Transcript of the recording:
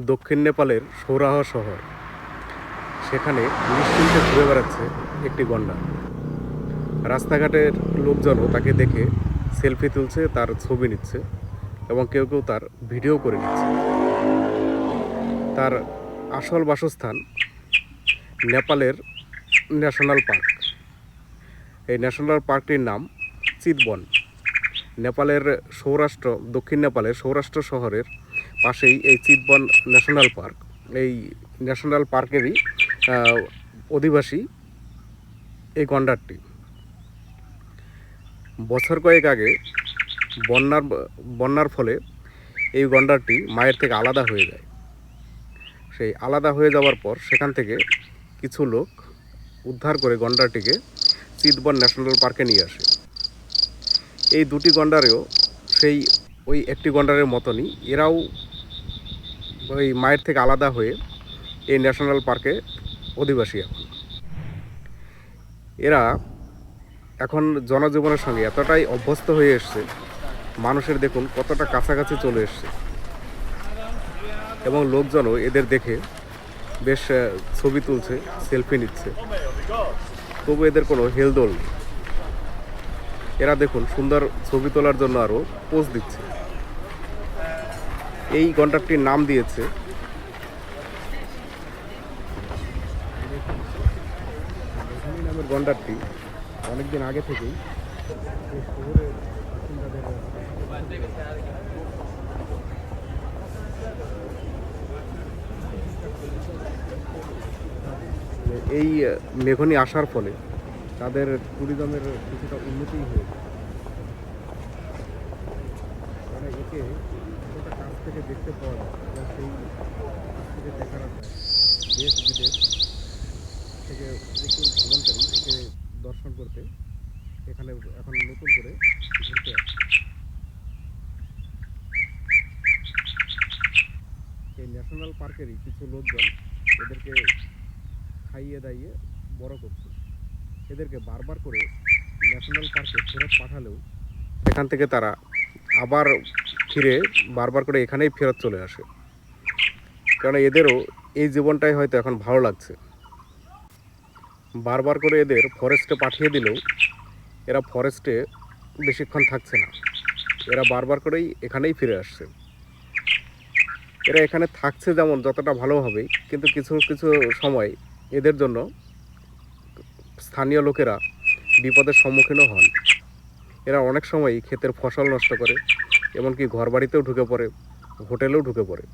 দক্ষিণ নেপালের সৌরাহ শহর। সেখানে নিশ্চিন্তে ঘুরে বেড়াচ্ছে একটি গন্ডা। রাস্তাঘাটের লোকজনও তাকে দেখে সেলফি তুলছে, তার ছবি নিচ্ছে এবং কেউ কেউ তার ভিডিও করে নিচ্ছে। তার আসল বাসস্থান নেপালের ন্যাশনাল পার্ক। এই ন্যাশনাল পার্কটির নাম চিতবন। নেপালের সৌরাষ্ট্র, দক্ষিণ নেপালের সৌরাষ্ট্র শহরের পাশেই এই চিতবন ন্যাশনাল পার্ক। এই ন্যাশনাল পার্কেরই অধিবাসী এই গন্ডারটি। বছর কয়েক আগে বন্যার বন্যার ফলে এই গন্ডারটি মায়ের থেকে আলাদা হয়ে যায়। সেই আলাদা হয়ে যাওয়ার পর সেখান থেকে কিছু লোক উদ্ধার করে গন্ডারটিকে চিতবন ন্যাশনাল পার্কে নিয়ে আসে। এই দুটি গন্ডারেও সেই ওই একটি গন্ডারের মতনই এরাও ওই মায়ের থেকে আলাদা হয়ে এই ন্যাশনাল পার্কে অধিবাসী এখন। এরা এখন জনজীবনের সঙ্গে এতটাই অভ্যস্ত হয়ে এসছে, মানুষের দেখুন কতটা কাছাকাছি চলে এসছে। এবং লোকজনও এদের দেখে বেশ ছবি তুলছে, সেলফি নিচ্ছে। তবু এদের কোনো হেলদোল নেই। এরা দেখুন সুন্দর ছবি তোলার জন্য আরও পোজ দিচ্ছে। এই গন্ডারটির নাম দিয়েছে। নামের গন্ডারটি অনেকদিন আগে থেকেই এই মেঘনি আসার ফলে তাদের ট্যুরিজমের কিছুটা উন্নতি হয়েছে। মানে একে থেকে দেখতে পাওয়া যায়। এবং সেই থেকে দেখার আশায় দেশ বিদেশ থেকে প্রচুর ভ্রমণকারী একে দর্শন করতে এখানে এখন নতুন করে ঘুরতে আসছে এই ন্যাশনাল পার্কেরই কিছু লোকজন এদেরকে খাইয়ে দাইয়ে বড় করছে। এদেরকে বারবার করে ন্যাশনাল পার্কে ফেরত পাঠালেও এখান থেকে তারা আবার ফিরে বারবার করে এখানেই ফেরত চলে আসে। কারণ এদেরও এই জীবনটাই হয়তো এখন ভালো লাগছে। বারবার করে এদের ফরেস্টে পাঠিয়ে দিলেও এরা ফরেস্টে বেশিক্ষণ থাকছে না। এরা বারবার করেই এখানেই ফিরে আসছে। এরা এখানে থাকছে যেমন যতটা ভালো হবে, কিন্তু কিছু কিছু সময় এদের জন্য স্থানীয় লোকেরা বিপদের সম্মুখীনও হন। এরা অনেক সময় ক্ষেতের ফসল নষ্ট করে এমনকি ঘরবাড়িতেও ঢুকে পড়ে হোটেলেও ঢুকে পড়ে।